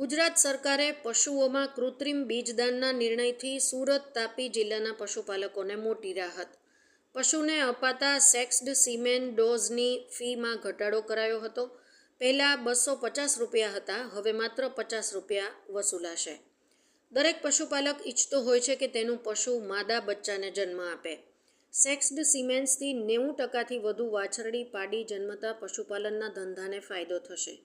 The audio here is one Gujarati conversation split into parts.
ગુજરાત સરકારે પશુઓમાં કૃત્રિમ બીજદાનના નિર્ણયથી સુરત, તાપી જિલ્લાના પશુપાલકોને મોટી રાહત. પશુને અપાતા સેક્સ્ડ સિમેન ડોઝની ફીમાં ઘટાડો કરાયો હતો. પહેલાં બસો પચાસ રૂપિયા હતા, હવે માત્ર પચાસ રૂપિયા વસૂલાશે. દરેક પશુપાલક ઈચ્છતો હોય છે કે તેનું પશુ માદા બચ્ચાને જન્મ આપે. સેક્સ્ડ સિમેન્સથી નેવું ટકાથી વધુ વાછરડી પાડી જન્મતા પશુપાલનના ધંધાને ફાયદો થશે.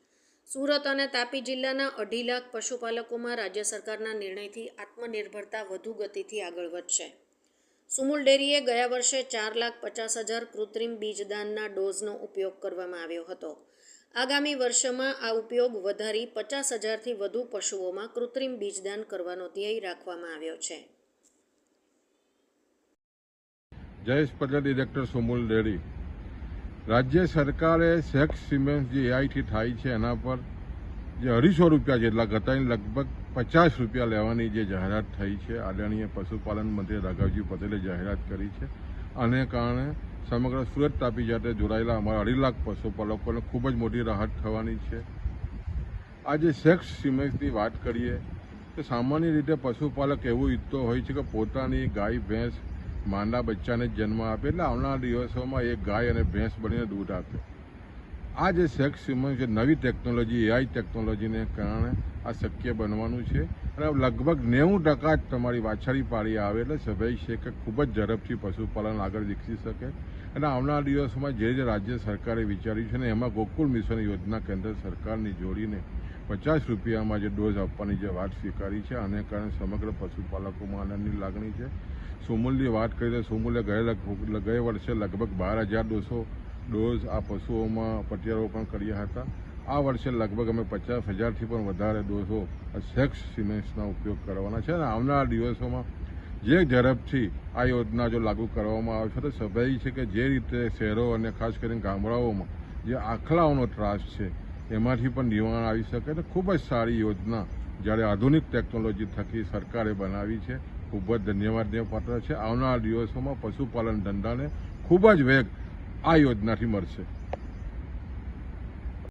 સુરત અને તાપી જિલ્લાના અઢી લાખ પશુપાલકોમાં રાજ્ય સરકારના નિર્ણયથી આત્મનિર્ભરતા વધુ ગતિથી આગળ વધશે. સુમુલ ડેરીએ ગયા વર્ષે ચાર લાખ પચાસ હજાર કૃત્રિમ બીજદાનના ડોઝનો ઉપયોગ કરવામાં આવ્યો હતો. આગામી વર્ષમાં આ ઉપયોગ વધારી પચાસ હજારથી વધુ પશુઓમાં કૃત્રિમ બીજદાન કરવાનો ધ્યેય રાખવામાં આવ્યો છે. Jayesh Patel, director Sumul dairy. રાજ્ય સરકારે સેક્સ સિમેન્સ જે એઆઈથી થાય છે એના પર જે અઢીસો રૂપિયા જેટલા ઘટાડીને લગભગ પચાસ રૂપિયા લેવાની જે જાહેરાત થઈ છે, આદરણીય પશુપાલન મંત્રી રાઘવજી પટેલે જાહેરાત કરી છે. આને કારણે સમગ્ર સુરત તાપી જાતે જોડાયેલા અમારા અઢી લાખ પશુપાલકોને ખૂબ જ મોટી રાહત થવાની છે. આજે સેક્સ સિમેન્સની વાત કરીએ, તો સામાન્ય રીતે પશુપાલક એવું ઈચ્છતો હોય છે કે પોતાની ગાય, ભેંસ માંદા બચ્ચાને જન્મ આપે એટલે આવનારા દિવસોમાં એ ગાય અને ભેંસ બનીને દૂધ આપે. આ જે સેક્સ સિમન છે, નવી ટેકનોલોજી એઆઈ ટેકનોલોજીને કારણે આ શક્ય બનવાનું છે. અને લગભગ નેવું ટકા જ તમારી વાછડી પાડી આવે એટલે સ્વાભાવિક છે કે ખૂબ જ ઝડપથી પશુપાલન આગળ વિકસી શકે. અને આવનારા દિવસોમાં જે જે રાજ્ય સરકારે વિચાર્યું છે ને, એમાં ગોકુલ મિશન યોજના કેન્દ્ર સરકારની જોડીને પચાસ રૂપિયામાં જે ડોઝ આપવાની જે વાત સ્વીકારી છે, આને કારણે સમગ્ર પશુપાલકોમાં આનંદની લાગણી છે. સોમૂલની વાત કરીએ તો સોમૂલે ગયા ગયે વર્ષે લગભગ બાર હજાર ડોસો ડોઝ આ પશુઓમાં પ્રત્યારોપણ કર્યા હતા. આ વર્ષે લગભગ અમે પચાસ હજારથી પણ વધારે ડોઝો સેક્સ સિમેન્ટ્સના ઉપયોગ કરવાના છે અને આવનારા દિવસોમાં જે ઝડપથી આ યોજના જો લાગુ કરવામાં આવશે તો સ્વાભાવિક છે કે જે રીતે શહેરો અને ખાસ કરીને ગામડાઓમાં જે આખલાઓનો ત્રાસ છે એમાંથી પણ નિવારણ આવી શકે અને ખૂબ જ સારી યોજના જ્યારે આધુનિક ટેકનોલોજી થકી સરકારે બનાવી છે. ખૂબ જ ધન્યવાદને પાત્ર છે. આવનાર દિવસોમાં પશુપાલન ધંધાને ખૂબ જ વેગ આ યોજનાથી મળશે.